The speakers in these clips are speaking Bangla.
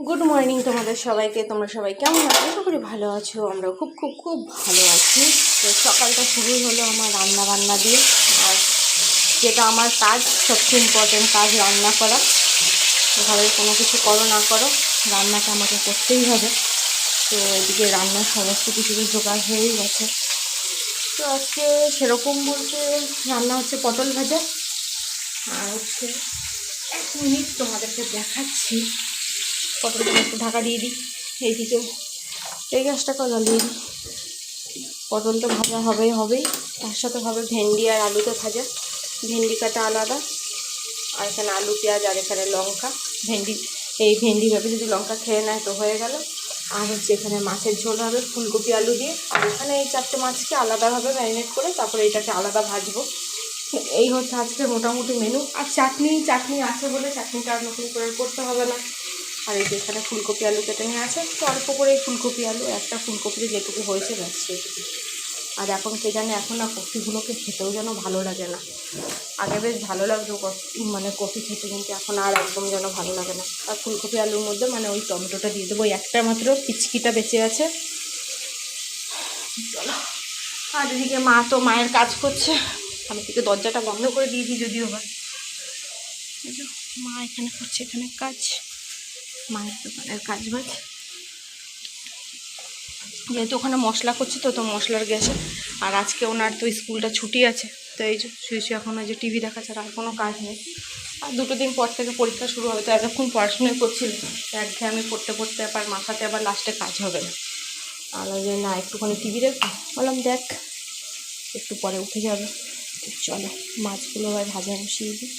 গুড মর্নিং তোমাদের সবাইকে, তোমরা সবাই কেমন আছো? আশা করি ভালো আছো, আমরা খুব খুব খুব ভালো আছি। তো সকালটা শুরুই হলো আমার রান্না বান্না দিয়ে, আর যেটা আমার কাজ, সবচেয়ে ইম্পর্টেন্ট কাজ রান্না করা। ঘরের কোনো কিছু করো না করো, রান্নাটা আমাকে করতেই হবে। তো এদিকে রান্নার সমস্ত কিছু জোগাড় হয়েই গেছে। তো আজকে সেরকম বলতে রান্না হচ্ছে পটল ভাজা। আর হচ্ছে এক মিনিট তোমাদেরকে দেখাচ্ছি। পটলটা একটু ঢাকা দিয়ে দিই। এইদিকে এই গ্যাসটাকে জ্বালিয়ে দিই পটল তো ভাজা হবেই হবেই। তার সাথে হবে ভেন্ডি আর আলুতে ভাজা। ভেন্ডি কাটা আলাদা। আর এখানে আলু, পেঁয়াজ আর এখানে লঙ্কা। ভেন্ডি, এই ভেন্ডি ভেবে যদি লঙ্কা খেয়ে নেয় তো হয়ে গেল। আর হচ্ছে এখানে মাছের ঝোল হবে ফুলকপি আলু দিয়ে। আর এখানে এই চারটে মাছকে আলাদাভাবে ম্যারিনেট করে তারপরে এটাকে আলাদা ভাজবো। এই হচ্ছে আজকে মোটামুটি মেনু। আর চাটনি চাটনি আছে বলে চাটনিটা আর নতুন করে করতে হবে না। আর এই যে এখানে ফুলকপি আলু কেটে নিয়ে আছে তো অল্প করে ফুলকপি আলু, একটা ফুলকপিতে যেটুকু হয়েছে ব্যাস সেটুকু আর এখন কে জানে, এখন না কফিগুলোকে খেতেও যেন ভালো লাগে না। আগে বেশ ভালো লাগতো মানে কফি খেতে, কিন্তু এখন আর একদম যেন ভালো লাগে না। আর ফুলকপি আলুর মধ্যে মানে ওই টমেটোটা দিয়ে দেবো একটা মাত্র পিচকিটা বেঁচে আছে। চলো। আর এদিকে মা তো মায়ের কাজ করছে। আমি থেকে দরজাটা বন্ধ করে দিয়েছি যদিও হয় এই মা এখানে করছে এখানে কাজ। মায়ের দোকানের কাজ বাজ। যেহেতু ওখানে মশলা করছি তো তো মশলার গ্যাসে। আর আজকে ওনার তো স্কুলটা ছুটি আছে, তো এই যে শুয়ে শুয়ে এখন ওই যে টিভি দেখা ছাড়া আর কোনো কাজ নেই। আর দুটো দিন পর থেকে পরীক্ষা শুরু হবে, তো এতক্ষণ পড়াশোনাই করছিল। একঘেয়ে আমি পড়তে পড়তে আবার মাথাতে আবার লাস্টে কাজ হবে। না আর যে না, একটুখানি টিভি দেখব। বললাম, দেখ, একটু পরে উঠে যাবে। চলো, মাছগুলো আবার ভাজা বসিয়ে দিই।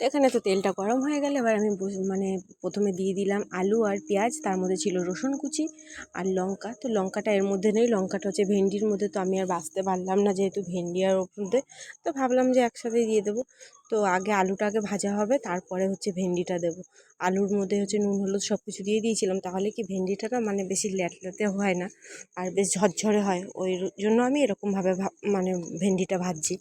তো এখানে তো তেলটা গরম হয়ে গেলে এবার আমি মানে প্রথমে দিয়ে দিলাম আলু আর পেঁয়াজ, তার মধ্যে ছিল রসুন কুচি আর লঙ্কা। তো লঙ্কাটা এর মধ্যে নেই, লঙ্কাটা হচ্ছে ভেন্ডির মধ্যে, তো আমি আর বাঁচতে পারলাম না যেহেতু ভেন্ডি আর ওর মধ্যে। তো ভাবলাম যে একসাথে দিয়ে দেবো। তো আগে আলুটাকে ভাজা হবে, তারপরে হচ্ছে ভেন্ডিটা দেবো। আলুর মধ্যে হচ্ছে নুন, হলুদ সব কিছু দিয়ে দিয়েছিলাম, তাহলে কি ভেন্ডিটা না মানে বেশি ল্যাটলাতে হয় না আর বেশ ঝরঝরে হয়। ওই জন্য আমি এরকমভাবে ভাব- মানে ভেন্ডিটা ভাজছি।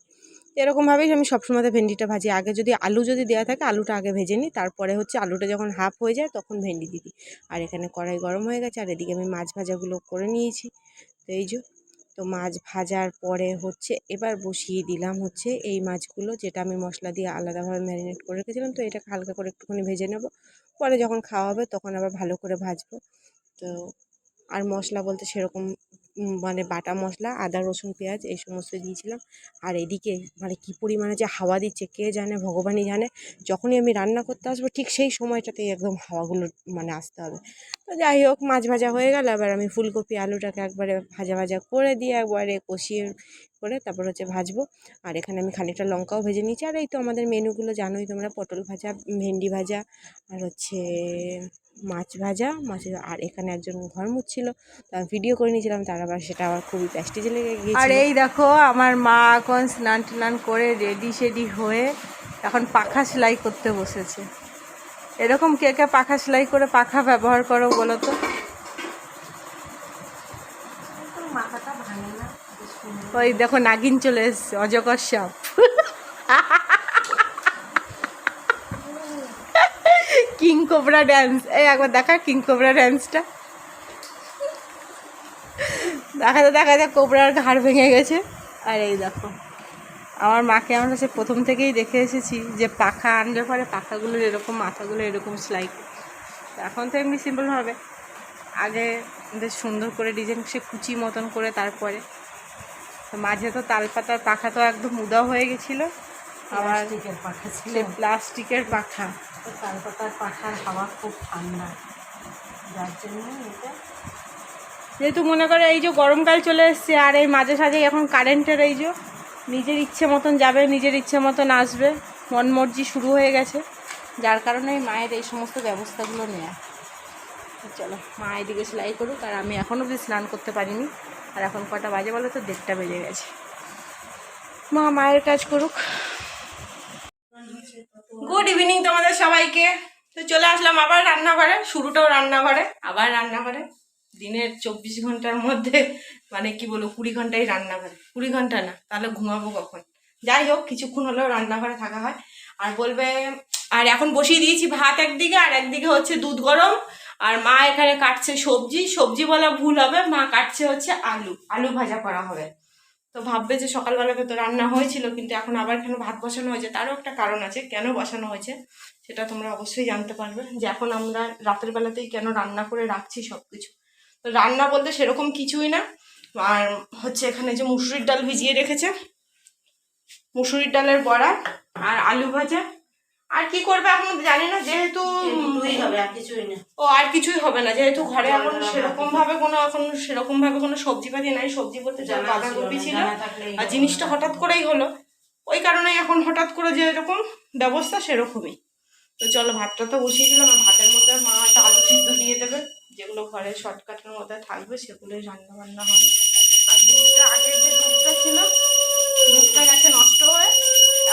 এরকমভাবেই আমি সবসময় ভেন্ডিটা ভাজি। আগে যদি আলু যদি দেওয়া থাকে, আলুটা আগে ভেজে নিই। তারপরে হচ্ছে আলুটা যখন হাফ হয়ে যায়, তখন ভেন্ডি দিই। আর এখানে কড়াই গরম হয়ে গেছে, আর এদিকে আমি মাছ ভাজাগুলো করে নিয়েছি। তো এই যে, তো মাছ ভাজার পরে হচ্ছে এবার বসিয়ে দিলাম হচ্ছে এই মাছগুলো, যেটা আমি মশলা দিয়ে আলাদাভাবে ম্যারিনেট করে রেখেছিলাম। তো এটাকে হালকা করে একটুখানি ভেজে নেব। পরে যখন খাওয়া হবে, তখন আবার ভালো করে ভাজবো। তো, আর মশলা বলতে সেরকম মানে বাটা মশলা, আদা, রসুন, পেঁয়াজ এই সমস্ত দিয়েছিলাম। আর এদিকে মানে কী পরিমাণে যে হাওয়া দিচ্ছে, কে জানে, ভগবানই জানে। যখনই আমি রান্না করতে আসব, ঠিক সেই সময়টাতেই একদম হাওয়াগুলো মানে আসতে হবে। তো যাই হোক মাছ ভাজা হয়ে গেল। আবার আমি ফুলকপি, আলুটাকে একবারে ভাজা ভাজা করে দিয়ে একবারে কষিয়ে করে তারপর হচ্ছে ভাজবো। আর এখানে আমি খানিকটা লঙ্কাও ভেজে নিয়েছি। আর এই তো আমাদের মেনুগুলো জানোই তোমরা, পটল ভাজা, ভেন্ডি ভাজা, আর হচ্ছে মাছ ভাজা, মাছ আর এখানে একজন ঘর মুচ্ছিল তা ভিডিও করে নিয়েছিলাম, তার আবার সেটা আবার খুবই প্যাস্টিজে লেগে আর এই দেখো, আমার মা এখন স্নান টান করে রেডি সেডি হয়ে এখন পাখা সেলাই করতে বসেছে। এরকম কে কে পাখা সেলাই করে পাখা ব্যবহার করো বলো তো মাথাটা ভাঙে না বেশ সুন্দর। ওই দেখো নাগিন চলে এসছে, অজগর সাপ। কিং কোবরা ড্যান্স এই একবার দেখা কিং কোবরা ড্যান্সটা দেখাতে দেখাতে কোবরার ঘাড় ভেঙে গেছে। আর এই দেখো, আমার মাকে আমার কাছে প্রথম থেকেই দেখে এসেছি যে পাখা আনলে পরে পাখাগুলোর এরকম, মাথাগুলো এরকম সেলাই এখন তো এমনি সিম্পল হবে আগে বেশ সুন্দর করে ডিজাইন সে কুচি মতন করে তারপরে মাঝে তো তালপাতার পাখা তো একদম উদাও হয়ে গেছিল। আবার প্লাস্টিকের পাখা ছিল। প্লাস্টিকের পাখা। তালপাতার পাখার হাওয়া খুব ঠান্ডা। যার জন্য এটা যেহেতু মনে করে এই যে গরমকাল চলে এসছে আর এই মাঝে সাঝে এখন কারেন্টের এই যে নিজের ইচ্ছে মতন যাবে নিজের ইচ্ছে মতন আসবে মন মর্জি শুরু হয়ে গেছে। যার কারণে মায়ের এই সমস্ত ব্যবস্থাগুলো নেওয়া তো চলো, মা এদিকে সেলাই করুক, আর আমি এখনও অবধি স্নান করতে পারিনি। আর এখন কটা বাজে বলো তো? দেড়টা বেজে গেছে। মা, মায়ের কাজ করুক। গুড ইভিনিং তোমাদের সবাইকে। তো চলে আসলাম আবার রান্নাঘরে, শুরুটাও রান্নাঘরে, আবার রান্নাঘরে। দিনের চব্বিশ ঘণ্টার মধ্যে মানে কি বলব, কুড়ি ঘন্টাই রান্নাঘরে। কুড়ি ঘণ্টা না, তাহলে ঘুমাবো কখন? যাই হোক, কিছুক্ষণ হলেও রান্নাঘরে থাকা হয়। আর বলবে, আর এখন বসিয়ে দিয়েছি ভাত একদিকে, আর একদিকে হচ্ছে দুধ গরম আর মা এখানে কাটছে সবজি সবজি বলা ভুল হবে, মা কাটছে হচ্ছে আলু আলু ভাজা করা হবে। তো ভাববে যে সকালবেলাতে তো রান্না হয়েছিল, কিন্তু এখন আবার কেন ভাত বসানো হয়েছে, তারও একটা কারণ আছে, কেন বসানো হয়েছে, সেটা তোমরা অবশ্যই জানতে পারবে, যে এখন আমরা রাতের বেলাতেই কেন রান্না করে রাখছি সব কিছু তো রান্না বলতে সেরকম কিছুই না, আর হচ্ছে এখানে যে মুসুরির ডাল ভিজিয়ে রেখেছে, মুসুরির ডালের বড়া আর আলু ভাজা আর কি করবে এখন জানি না যেহেতু হবে আর কিছুই না। ও আর কিছুই হবে না যেহেতু ঘরে এখন সেরকম ভাবে কোনো এখন সেরকম ভাবে কোনো সবজি পাতি নাই সবজি বলতে যা বাঁধাকপি ছিল আর জিনিসটা হঠাৎ করেই হলো। ওই কারণে এখন হঠাৎ করে যে এরকম ব্যবস্থা সেরকমই। তো চলো ভাতটা তো বসিয়ে দিলাম আর ভাতের মধ্যে মা একটা আলু সিদ্ধ দিয়ে দেবে যেগুলো ঘরে শর্টকাটের মধ্যে থাকবে সেগুলোই রান্না বান্না হবে। আর দুধটা আগের যে দুধটা ছিল দুধটা গেছে নষ্ট হয়ে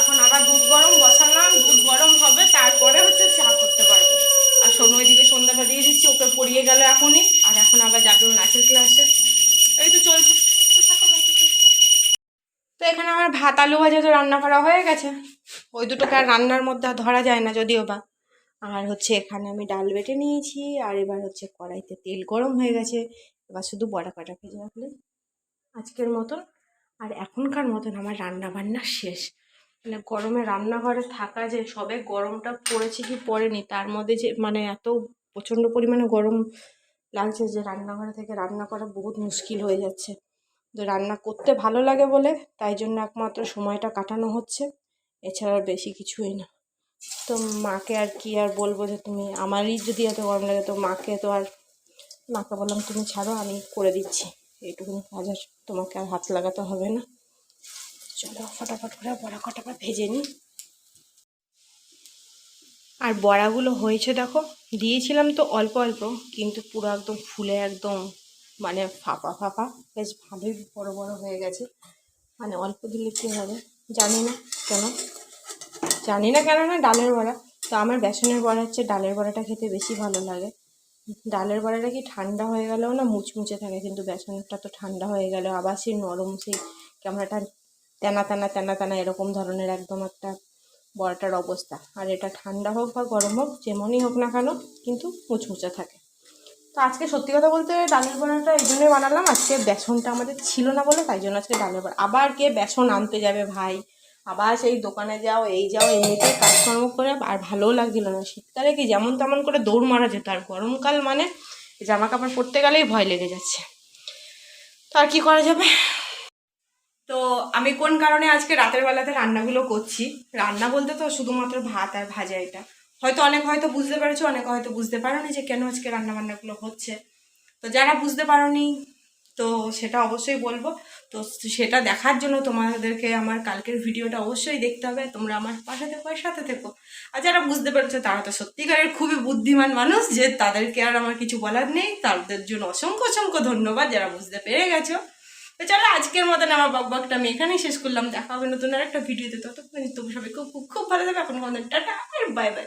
এখন আবার দুধ গরম বসালাম দুধ গরম হবে, তারপরে হচ্ছে চা করতে পারব। আর সোনু এদিকে সন্ধ্যাটা দিয়ে দিচ্ছি, ওকে পড়িয়ে গেল এখনই। আর এখন আবার যাবে নাচের ক্লাসে। এই তো চলছে। তো তো এখানে আমার ভাত, আলু ভাজা তো রান্না করা হয়ে গেছে। ওই দুটোকে আর রান্নার মধ্যে ধরা যায় না যদিও বা। আর হচ্ছে এখানে আমি ডাল বেটে নিয়েছি, আর এবার হচ্ছে কড়াইতে তেল গরম হয়ে গেছে। এবার শুধু বড়া কাটা ভেজে রাখলে আজকের মতন। আর এখনকার মতন আমার রান্না বান্না শেষ। মানে গরমে রান্নাঘরে থাকা যে সবে গরমটা পড়েছে কি পড়েনি, তার মধ্যে যে মানে এত প্রচণ্ড পরিমাণে গরম লাগছে যে রান্নাঘরে থেকে রান্না করা বহুত মুশকিল হয়ে যাচ্ছে। তো রান্না করতে ভালো লাগে বলে তাই জন্য একমাত্র সময়টা কাটানো হচ্ছে, এছাড়া আর বেশি কিছুই না। তো মাকে আর কি আর বলব যে তুমি, আমারই যদি এত গরম লাগে তো মাকে তো আর, মাকে বললাম তুমি ছাড়ো, আমি করে দিচ্ছি। এইটুকুনি কাজ আর তোমাকে আর হাত লাগাতে হবে না। চলো ফটাফট করে বড়া কটাটা ভেজে নিই। আর বড়াগুলো হয়েছে দেখো, দিয়েছিলাম তো অল্প অল্প, কিন্তু পুরো একদম ফুলে একদম মানে ফাঁপা ফাঁপা, বেশ ভালোই বড় বড় হয়ে গেছে। মানে অল্প দিলে কী হবে জানি না কেন। জানি না কেন না ডালের বড়া। তো আমার বেসনের বড়া হচ্ছে ডালের বড়াটা খেতে বেশি ভালো লাগে। ডালের বড়াটা কি ঠান্ডা হয়ে গেলেও না মুচমুচে থাকে, কিন্তু বেসনটা তো ঠান্ডা হয়ে গেল আবার সেই নরম সেই কেমন একটা তেনা তেনা তেনা তেনা এরকম ধরনের একদম একটা বড়াটার অবস্থা। আর এটা ঠান্ডা হোক বা গরম হোক, যেমনই হোক না কেন, কিন্তু মুচমুচে থাকে। তো আজকে সত্যি কথা বলতে ডালের বড়াটা এই জন্যই বানালাম। আজকে বেসনটা আমাদের ছিল না বলে, তাই জন্য আজকে ডালের বড়া। আবার কে বেসন আনতে যাবে ভাই? আবার সেই দোকানে যাও, এই যাও এমনিতে কাজকর্ম করে আর ভালোও লাগছিল না। শীতকালে কি যেমন তেমন করে দৌড় মারা যেত, আর গরমকাল মানে জামা কাপড় পরতে গেলেই ভয় লেগে যাচ্ছে। তো আর কী করা যাবে? তো আমি কোন কারণে আজকে রাতের বেলাতে রান্নাগুলো করছি? রান্না বলতে তো শুধুমাত্র ভাত আর ভাজা এটা। হয়তো অনেক হয়তো বুঝতে পেরেছ, অনেক হয়তো বুঝতে পারোনি যে কেন আজকে রান্না বান্নাগুলো হচ্ছে। তো যারা বুঝতে পারোনি, তো সেটা অবশ্যই বলব। তো সেটা দেখার জন্য তোমাদেরকে আমার কালকের ভিডিওটা অবশ্যই দেখতে হবে। তোমরা আমার পাশে থেকো সাথে থেকো। আর যারা বুঝতে পেরেছ, তারা তো সত্যিকারের খুবই বুদ্ধিমান মানুষ যে তাদেরকে আর আমার কিছু বলার নেই। তাদের জন্য অসংখ্য অসংখ্য ধন্যবাদ। যারা বুঝতে পেরে গেছো তো চলো আজকের মতন আমার বকবকটা আমি এখানেই শেষ করলাম। দেখা হবে নতুন আর একটা ভিডিওতে। ততক্ষণ তবু সবাই খুব খুব ভালো থাকবে এখন টাটা আর বাই বাই